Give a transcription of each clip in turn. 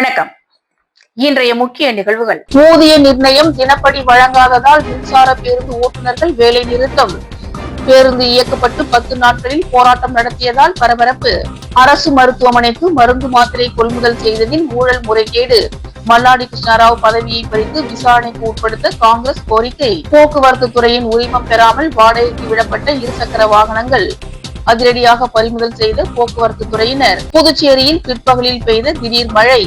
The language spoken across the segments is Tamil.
வணக்கம். இன்றைய முக்கிய நிகழ்வுகள். ஊதிய நிர்ணயம் தினப்படி வழங்காததால் மின்சார பேருந்து ஓட்டுநர்கள் வேலை நிறுத்தம். பேருந்து இயக்கப்பட்டு பத்து நாட்களில் போராட்டம் நடத்தியதால் பரபரப்பு. அரசு மருத்துவமனைக்கு மருந்து மாத்திரை கொள்முதல் செய்ததில் ஊழல் முறைகேடு. மல்லாடி கிருஷ்ணாராவ் பதவியை பறித்து விசாரணைக்கு உட்படுத்த காங்கிரஸ் கோரிக்கை. போக்குவரத்து துறையின் உரிமம் பெறாமல் வாடகைக்கு விடப்பட்ட இருசக்கர வாகனங்கள். அதிரடியாக பறிமுதல் செய்த போக்குவரத்து துறையினர். புதுச்சேரியில் பிற்பகலில் பெய்த திடீர் மழை.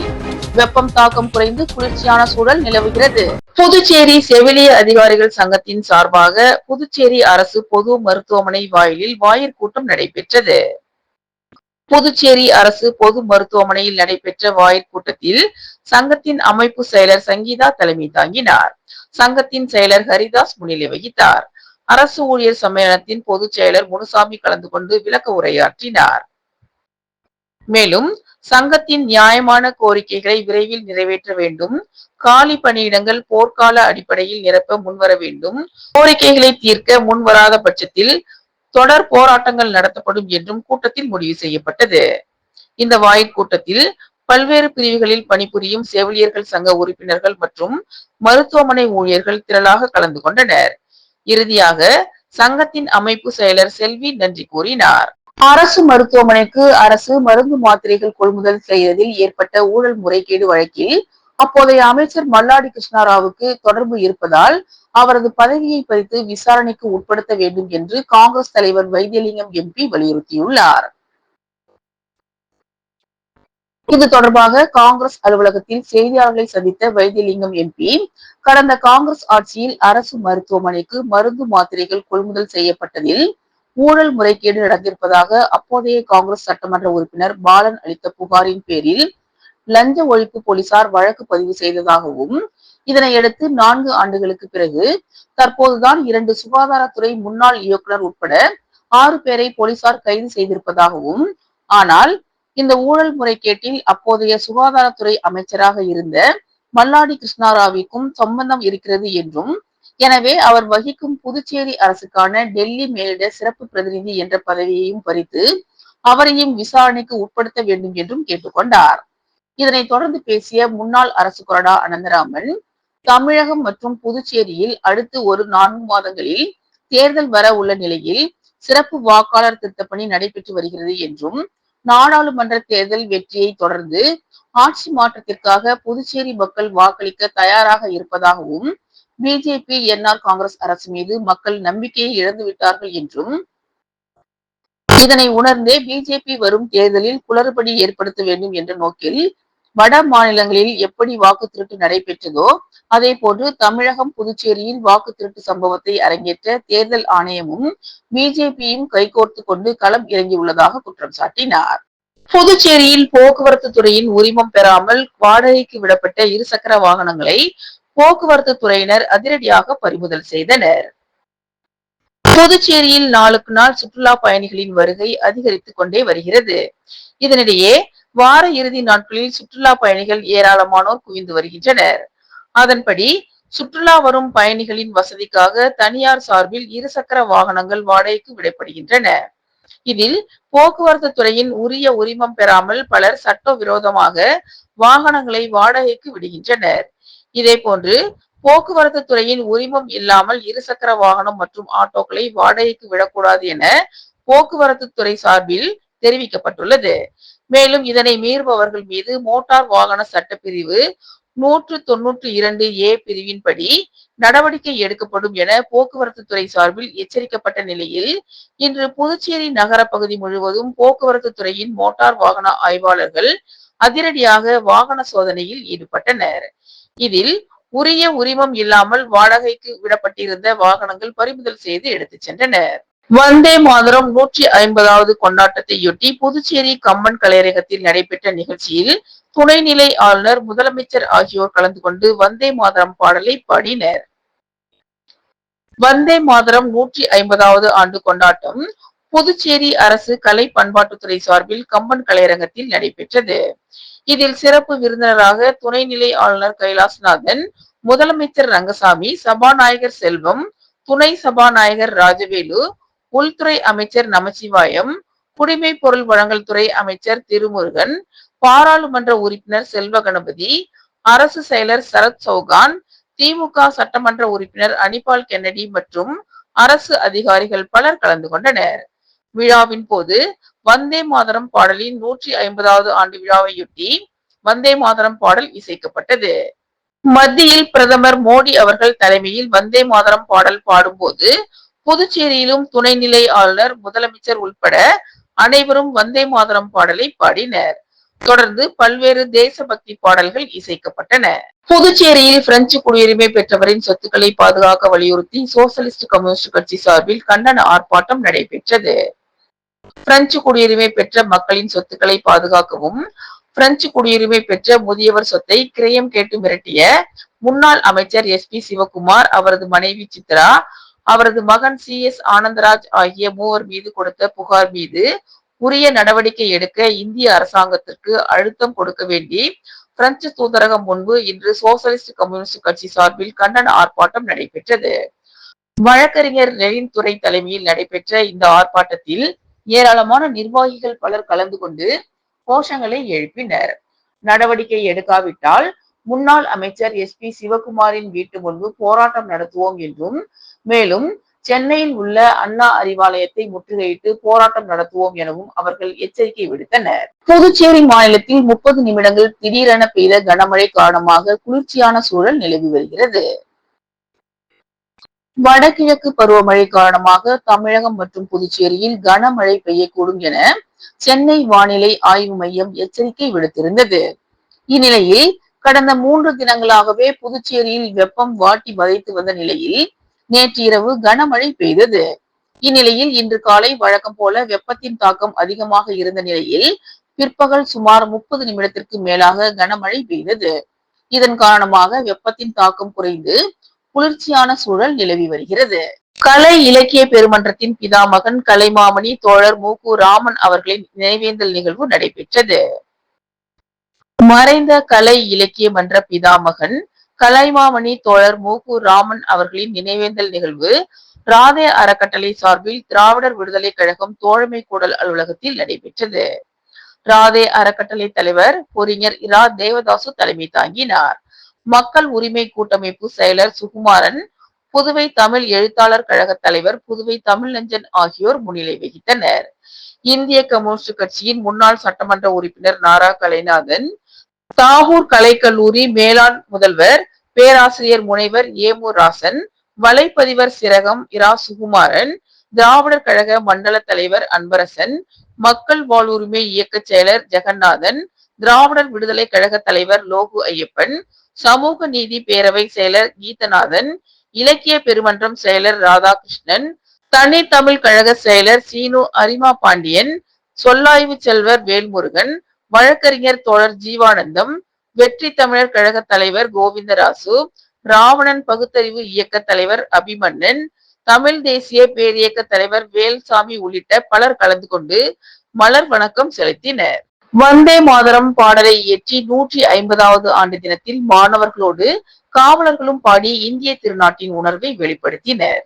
வெப்பம் தாக்கம் குறைந்து குளிர்ச்சியான சூழல் நிலவுகிறது. புதுச்சேரி செவிலிய அதிகாரிகள் சங்கத்தின் சார்பாக புதுச்சேரி அரசு பொது மருத்துவமனை வாயிலில் வாயிற் கூட்டம் நடைபெற்றது. புதுச்சேரி அரசு பொது மருத்துவமனையில் நடைபெற்ற வாயிற் கூட்டத்தில் சங்கத்தின் அமைப்பு செயலர் சங்கீதா தலைமை தாங்கினார். சங்கத்தின் செயலர் ஹரிதாஸ் முன்னிலை வகித்தார். அரசு ஊழியர் சம்மேளனத்தின் பொதுச் செயலர் முனுசாமி கலந்து கொண்டு விளக்க உரையாற்றினார். மேலும் சங்கத்தின் நியாயமான கோரிக்கைகளை விரைவில் நிறைவேற்ற வேண்டும். காலி பணியிடங்கள் போர்க்கால அடிப்படையில் நிரப்ப முன்வர வேண்டும். கோரிக்கைகளை தீர்க்க முன்வராத பட்சத்தில் தொடர் போராட்டங்கள் நடத்தப்படும் என்றும் கூட்டத்தில் முடிவு செய்யப்பட்டது. இந்த வாயிற் கூட்டத்தில் பல்வேறு பிரிவுகளில் பணிபுரியும் செவிலியர்கள் சங்க உறுப்பினர்கள் மற்றும் மருத்துவமனை ஊழியர்கள் திரளாக கலந்து கொண்டனர். இறுதியாக சங்கத்தின் அமைப்பு செயலர் செல்வி நன்றி கூறினார். அரசு மருத்துவமனைக்கு அரசு மருந்து மாத்திரைகள் கொள்முதல் செய்ததில் ஏற்பட்ட ஊழல் முறைகேடு வழக்கில் அப்போதைய அமைச்சர் மல்லாடி கிருஷ்ணாராவுக்கு தொடர்பு இருப்பதால் அவரது பதவியை பறித்து விசாரணைக்கு உட்படுத்த வேண்டும் என்று காங்கிரஸ் தலைவர் வைத்தியலிங்கம் எம்பி வலியுறுத்தியுள்ளார். இது தொடர்பாக காங்கிரஸ் அலுவலகத்தில் செய்தியாளர்களை சந்தித்த வைத்தியலிங்கம் எம்பி கடந்த காங்கிரஸ் ஆட்சியில் அரசு மருத்துவமனைக்கு மருந்து மாத்திரைகள் கொள்முதல் செய்யப்பட்டதில் ஊழல் முறைகேடு நடந்திருப்பதாக அப்போதைய காங்கிரஸ் சட்டமன்ற உறுப்பினர் பாலன் அளித்த புகாரின் பேரில் லஞ்ச ஒழிப்பு போலீசார் வழக்கு பதிவு செய்ததாகவும் இதனையடுத்து நான்கு ஆண்டுகளுக்கு பிறகு தற்போதுதான் இரண்டு சுகாதாரத்துறை முன்னாள் இயக்குனர் உட்பட ஆறு பேரை போலீசார் கைது செய்திருப்பதாகவும் ஆனால் இந்த ஊழல் முறைகேட்டில் அப்போதைய சுகாதாரத்துறை அமைச்சராக இருந்த மல்லாடி கிருஷ்ணாராவிக்கும் சம்பந்தம் இருக்கிறது என்றும் எனவே அவர் வகிக்கும் புதுச்சேரி அரசுக்கான டெல்லி மேலிட சிறப்பு பிரதிநிதி என்ற பதவியையும் பறித்து அவரையும் விசாரணைக்கு உட்படுத்த வேண்டும் என்றும் கேட்டுக்கொண்டார். இதனைத் தொடர்ந்து பேசிய முன்னாள் அரசு கொறடா அனந்தராமன் தமிழகம் மற்றும் புதுச்சேரியில் அடுத்து ஒரு நான்கு மாதங்களில் தேர்தல் வர உள்ள நிலையில் சிறப்பு வாக்காளர் திருத்தப் பணி நடைபெற்று வருகிறது என்றும் நாடாளுமன்ற தேர்தல் வெற்றியை தொடர்ந்து ஆட்சி மாற்றத்திற்காக புதுச்சேரி மக்கள் வாக்களிக்க தயாராக இருப்பதாகவும் பிஜேபி என்ஆர் காங்கிரஸ் அரசு மீது மக்கள் நம்பிக்கையை இழந்துவிட்டார்கள் என்றும் இதனை உணர்ந்தே பிஜேபி வரும் தேர்தலில் குளறுபடி ஏற்படுத்த வேண்டும் என்ற நோக்கில் வட மாநிலங்களில் எப்படி வாக்கு திருட்டு நடைபெற்றதோ அதே போன்று தமிழகம் புதுச்சேரியில் வாக்கு திருட்டு சம்பவத்தை அரங்கேற்ற தேர்தல் ஆணையமும் பிஜேபியும் கைகோர்த்து கொண்டு களம் இறங்கியுள்ளதாக குற்றம் சாட்டினார். புதுச்சேரியில் போக்குவரத்து துறையின் உரிமம் பெறாமல் வாடகைக்கு விடப்பட்ட இருசக்கர வாகனங்களை போக்குவரத்து துறையினர் அதிரடியாக பறிமுதல் செய்தனர். புதுச்சேரியில் நாளுக்கு நாள் சுற்றுலா பயணிகளின் வருகை அதிகரித்துக் கொண்டே வருகிறது. இதனிடையே வார இறுதி நாட்களில் சுற்றுலா பயணிகள் ஏராளமானோர் குவிந்து வருகின்றனர். அதன்படி சுற்றுலா வரும் பயணிகளின் வசதிக்காக தனியார் சார்பில் இருசக்கர வாகனங்கள் வாடகைக்கு விடப்படுகின்றன. இதில் போக்குவரத்து துறையின் உரிய உரிமம் பெறாமல் பலர் சட்டவிரோதமாக வாகனங்களை வாடகைக்கு விடுகின்றனர். இதே போன்று போக்குவரத்து துறையின் உரிமம் இல்லாமல் இருசக்கர வாகனம் மற்றும் ஆட்டோக்களை வாடகைக்கு விடக்கூடாது என போக்குவரத்து துறை சார்பில் தெரிவிக்கப்பட்டுள்ளது. மேலும் இதனை மீறுபவர்கள் மீது மோட்டார் வாகன சட்டப்பிரிவு நூற்று தொன்னூற்று இரண்டு ஏ பிரிவின்படி நடவடிக்கை எடுக்கப்படும் என போக்குவரத்து துறை சார்பில் எச்சரிக்கப்பட்ட நிலையில் இன்று புதுச்சேரி நகர பகுதி முழுவதும் போக்குவரத்து துறையின் மோட்டார் வாகன ஆய்வாளர்கள் அதிரடியாக வாகன சோதனையில் ஈடுபட்டனர். இதில் உரிய உரிமம் இல்லாமல் வாடகைக்கு விடப்பட்டிருந்த வாகனங்கள் பறிமுதல் செய்து எடுத்துச் சென்றனர். வந்தே மாதரம் நூற்றி ஐம்பதாவது கொண்டாட்டத்தையொட்டி புதுச்சேரி கம்மன் கலையரங்கத்தில் நடைபெற்ற நிகழ்ச்சியில் துணைநிலை ஆளுநர் முதலமைச்சர் ஆகியோர் கலந்து கொண்டு வந்தே மாதரம் பாடலை பாடினர். வந்தே மாதரம் நூற்றி ஐம்பதாவது ஆண்டு கொண்டாட்டம் புதுச்சேரி அரசு கலை பண்பாட்டுத்துறை சார்பில் கம்பன் கலையரங்கத்தில் நடைபெற்றது. இதில் சிறப்பு விருந்தினராக துணைநிலை ஆளுநர் கைலாசநாதன் முதலமைச்சர் ரங்கசாமி சபாநாயகர் செல்வம் துணை சபாநாயகர் ராஜவேலு உள்துறை அமைச்சர் நமச்சிவாயம் குடிமை பொருள் வழங்கல் துறை அமைச்சர் திருமுருகன் பாராளுமன்ற உறுப்பினர் செல்வ கணபதி அரசு செயலர் சரத் சௌகான் திமுக சட்டமன்ற உறுப்பினர் அனிபால் கென்னடி மற்றும் அரசு அதிகாரிகள் பலர் கலந்து கொண்டனர். விழாவின் போது வந்தே மாதரம் பாடலின் நூற்றி ஐம்பதாவது ஆண்டு விழாவையொட்டி வந்தே மாதரம் பாடல் இசைக்கப்பட்டது. மத்தியில் பிரதமர் மோடி அவர்கள் தலைமையில் வந்தே மாதரம் பாடல் பாடும்போது புதுச்சேரியிலும் துணைநிலை ஆளுநர் முதலமைச்சர் உள்பட அனைவரும் வந்தே மாதரம் பாடலை பாடினர். தொடர்ந்து பல்வேறு தேசபக்தி பாடல்கள் இசைக்கப்பட்டன. புதுச்சேரியில் பிரெஞ்சு குடியுரிமை பெற்றவரின் சொத்துக்களை பாதுகாக்க வலியுறுத்தி சோசலிஸ்ட் கம்யூனிஸ்ட் கட்சி சார்பில் கண்டன ஆர்ப்பாட்டம் நடைபெற்றது. பிரெஞ்சு குடியுரிமை பெற்ற மக்களின் சொத்துக்களை பாதுகாக்கவும் பிரெஞ்சு குடியுரிமை பெற்ற முதியவர் சொத்தை கிரயம் கேட்டு மிரட்டிய முன்னாள் அமைச்சர் எஸ் பி சிவகுமார் அவரது மனைவி சித்ரா அவரது மகன் சி எஸ் ஆனந்தராஜ் ஆகிய மூவர் மீது கொடுத்த புகார் மீது உரிய நடவடிக்கை எடுக்க இந்திய அரசாங்கத்திற்கு அழுத்தம் கொடுக்க வேண்டி பிரெஞ்சு தூதரகம் முன்பு இன்று சோசலிஸ்ட் கம்யூனிஸ்ட் கட்சி சார்பில் கண்டன ஆர்ப்பாட்டம் நடைபெற்றது. வழக்கறிஞர் நெலின் துறை தலைமையில் நடைபெற்ற இந்த ஆர்ப்பாட்டத்தில் ஏராளமான நிர்வாகிகள் பலர் கலந்து கொண்டு கோஷங்களை எழுப்பினர். நடவடிக்கை எடுக்காவிட்டால் முன்னாள் அமைச்சர் எஸ் பி சிவகுமாரின் வீட்டு முன்பு போராட்டம் நடத்துவோம் என்றும் மேலும் சென்னையில் உள்ள அண்ணா அறிவாலயத்தை முற்றுகையிட்டு போராட்டம் நடத்துவோம் எனவும் அவர்கள் எச்சரிக்கை விடுத்தனர். புதுச்சேரி மாநிலத்தில் முப்பது நிமிடங்கள் திடீரென பெய்த கனமழை காரணமாக குளிர்ச்சியான சூழல் நிலவி வருகிறது. வடகிழக்கு பருவமழை காரணமாக தமிழகம் மற்றும் புதுச்சேரியில் கனமழை பெய்யக்கூடும் என சென்னை வானிலை ஆய்வு மையம் எச்சரிக்கை விடுத்திருந்தது. இந்நிலையில் கடந்த மூன்று தினங்களாகவே புதுச்சேரியில் வெப்பம் வாட்டி வதைத்து வந்த நிலையில் நேற்று இரவு கனமழை பெய்தது. இந்நிலையில் இன்று காலை வழக்கம் போல வெப்பத்தின் தாக்கம் அதிகமாக இருந்த நிலையில் பிற்பகல் சுமார் முப்பது நிமிடத்திற்கு மேலாக கனமழை பெய்தது. இதன் காரணமாக வெப்பத்தின் தாக்கம் குறைந்து குளிர்ச்சியான சூழல் நிலவி வருகிறது. கலை இலக்கிய பெருமன்றத்தின் பிதாமகன் கலைமாமணி தோழர் மூக்கு ராமன் அவர்களின் நினைவேந்தல் நிகழ்வு நடைபெற்றது. மறைந்த கலை இலக்கிய மன்ற பிதாமகன் கலைமாமணி தோழர் மு ராமன் அவர்களின் நினைவேந்தல் நிகழ்வு ராதே அறக்கட்டளை சார்பில் திராவிடர் விடுதலை கழகம் தோழமை கூடல் அலுவலகத்தில் நடைபெற்றது. ராதே அறக்கட்டளை தலைவர் பொறிஞர் இரா தேவதாசு தலைமை தாங்கினார். மக்கள் உரிமை கூட்டமைப்பு செயலர் சுகுமாரன் புதுவை தமிழ் எழுத்தாளர் கழக தலைவர் புதுவை தமிழ்நெஞ்சன் ஆகியோர் முன்னிலை வகித்தனர். இந்திய கம்யூனிஸ்ட் கட்சியின் முன்னாள் சட்டமன்ற உறுப்பினர் நாரா கலைநாதன் தாகூர் கலைக்கல்லூரி மேலாண் முதல்வர் பேராசிரியர் முனைவர் ஏமு ராசன் வலைப்பதிவர் சிரகம் இரா சுகுமாரன் திராவிடர் கழக மண்டல தலைவர் அன்பரசன் மக்கள் வாழ்வுரிமை இயக்க செயலர் ஜெகநாதன் திராவிடர் விடுதலை கழக தலைவர் லோகு ஐயப்பன் சமூக நீதி பேரவை செயலர் கீதநாதன் இலக்கிய பெருமன்றம் செயலர் ராதாகிருஷ்ணன் தனி தமிழ் கழக செயலர் சீனு அரிமா பாண்டியன் சொல்லாய்வு செல்வர் வேல்முருகன் வழக்கறிஞர் தோழர் ஜீவானந்தம் வெற்றி தமிழர் கழக தலைவர் கோவிந்தராசு ராவணன் பகுத்தறிவு இயக்க தலைவர் அபிமன்னன் தமிழ் தேசிய பேரியக்க தலைவர் வேல்சாமி உள்ளிட்ட பலர் கலந்து கொண்டு மலர் வணக்கம் செலுத்தினர். வந்தே மாதரம் பாடலை இயற்றி நூற்றி ஐம்பதாவது ஆண்டு தினத்தில் மாணவர்களோடு காவலர்களும் பாடி இந்திய திருநாட்டின் உணர்வை வெளிப்படுத்தினர்.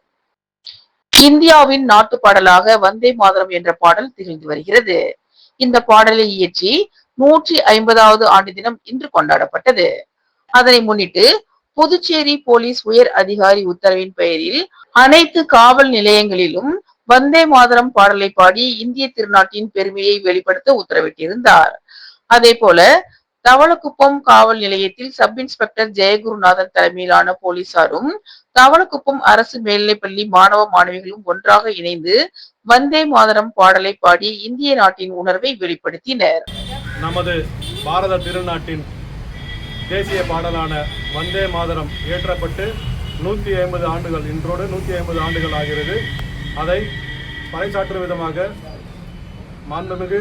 இந்தியாவின் நாட்டு பாடலாக வந்தே மாதரம் என்ற பாடல் திகழ்ந்து வருகிறது. இந்த பாடலை இயற்றி நூற்றி ஐம்பதாவது ஆண்டு தினம் இன்று கொண்டாடப்பட்டது. அதனை முன்னிட்டு புதுச்சேரி போலீஸ் உயர் அதிகாரி உத்தரவின் பெயரில் அனைத்து காவல் நிலையங்களிலும் வந்தே மாதரம் பாடலை பாடி இந்திய திருநாட்டின் பெருமையை வெளிப்படுத்த உத்தரவிட்டிருந்தார். அதே போல தவளக்குப்பம் காவல் நிலையத்தில் சப் இன்ஸ்பெக்டர் ஜெயகுருநாதன் தலைமையிலான போலீசாரும் தவளக்குப்பம் அரசு மேல்நிலைப்பள்ளி மாணவ மாணவிகளும் ஒன்றாக இணைந்து வந்தே மாதரம் பாடலை பாடி இந்திய நாட்டின் உணர்வை வெளிப்படுத்தினர். நமது பாரத திருநாட்டின் தேசிய பாடலான வந்தே மாதரம் இயற்றப்பட்டு நூற்றி ஐம்பது ஆண்டுகள் இன்றோடு நூற்றி ஐம்பது ஆண்டுகள் ஆகிறது. அதை பறைசாற்றும் விதமாக மாண்புமிகு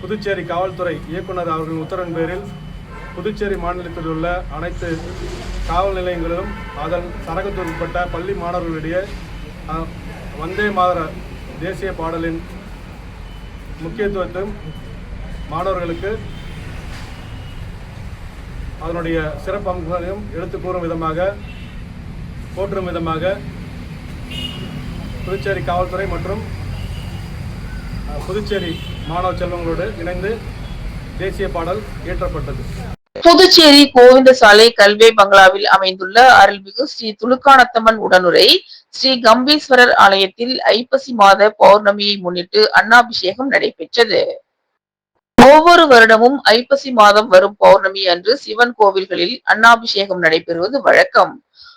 புதுச்சேரி காவல்துறை இயக்குனர் அவர்களின் உத்தரவின் பேரில் புதுச்சேரி மாநிலத்தில் உள்ள அனைத்து காவல் நிலையங்களிலும் அதன் சரகத்தில் உட்பட்ட பள்ளி மாணவர்களிடையே வந்தே மாதர தேசிய பாடலின் முக்கியத்துவத்தையும் மாணவர்களுக்கு அதனுடைய சிறப்பம்சங்களையும் எடுத்து கூறும் விதமாக போற்றும் விதமாக புதுச்சேரி காவல்துறை மற்றும் புதுச்சேரி மாணவ செல்வங்களோடு இணைந்து தேசிய பாடல் இயற்றப்பட்டது. புதுச்சேரி கோவிந்தசாலை கல்வே பங்களாவில் அமைந்துள்ள அருள்மிகு ஸ்ரீ துலுக்கானத்தம்மன் உடனுரை ஸ்ரீ கம்பீஸ்வரர் ஆலயத்தில் ஐப்பசி மாத பௌர்ணமியை முன்னிட்டு அன்னாபிஷேகம் நடைபெற்றது. ஒவ்வொரு வருடமும் ஐப்பசி மாதம் வரும் பௌர்ணமி அன்று சிவன் கோவில்களில் அன்னாபிஷேகம் நடைபெறுவது வழக்கம்.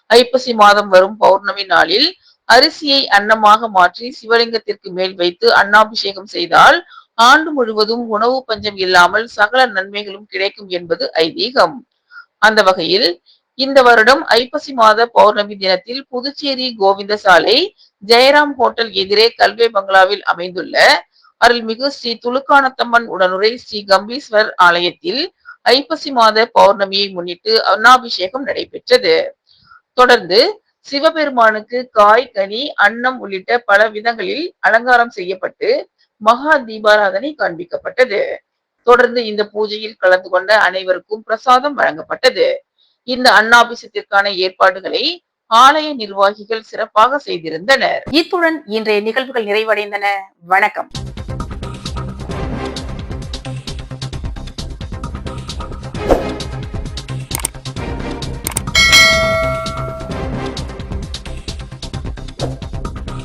ஐப்பசி மாதம் வரும் பௌர்ணமி நாளில் அரிசியை அன்னமாக மாற்றி சிவலிங்கத்திற்கு மேல் வைத்து அன்னாபிஷேகம் செய்தால் ஆண்டு முழுவதும் உணவு பஞ்சம் இல்லாமல் சகல நன்மைகளும் கிடைக்கும் என்பது ஐதீகம். அந்த வகையில் இந்த வருடம் ஐப்பசி மாத பௌர்ணமி தினத்தில் புதுச்சேரி கோவிந்த சாலை ஜெயராம் ஹோட்டல் எதிரே கல்வே பங்களாவில் அமைந்துள்ள அருள்மிகு ஸ்ரீ துலுக்கானத்தம்மன் உடனுரை ஸ்ரீ கம்பீஸ்வர் ஆலயத்தில் ஐப்பசி மாத பௌர்ணமியை முன்னிட்டு அன்னாபிஷேகம் நடைபெற்றது. தொடர்ந்து சிவபெருமானுக்கு காய் கனி அன்னம் உள்ளிட்ட பல விதங்களில் அலங்காரம் செய்யப்பட்டு மகா தீபாராதனை காண்பிக்கப்பட்டது தொடர்ந்து இந்த பூஜையில் கலந்து கொண்ட அனைவருக்கும் பிரசாதம் வழங்கப்பட்டது. இந்த அன்னாபிசத்திற்கான ஏற்பாடுகளை ஆலய நிர்வாகிகள் சிறப்பாக செய்திருந்தனர். இத்துடன் இன்றைய நிகழ்வுகள் நிறைவடைந்தன. வணக்கம்.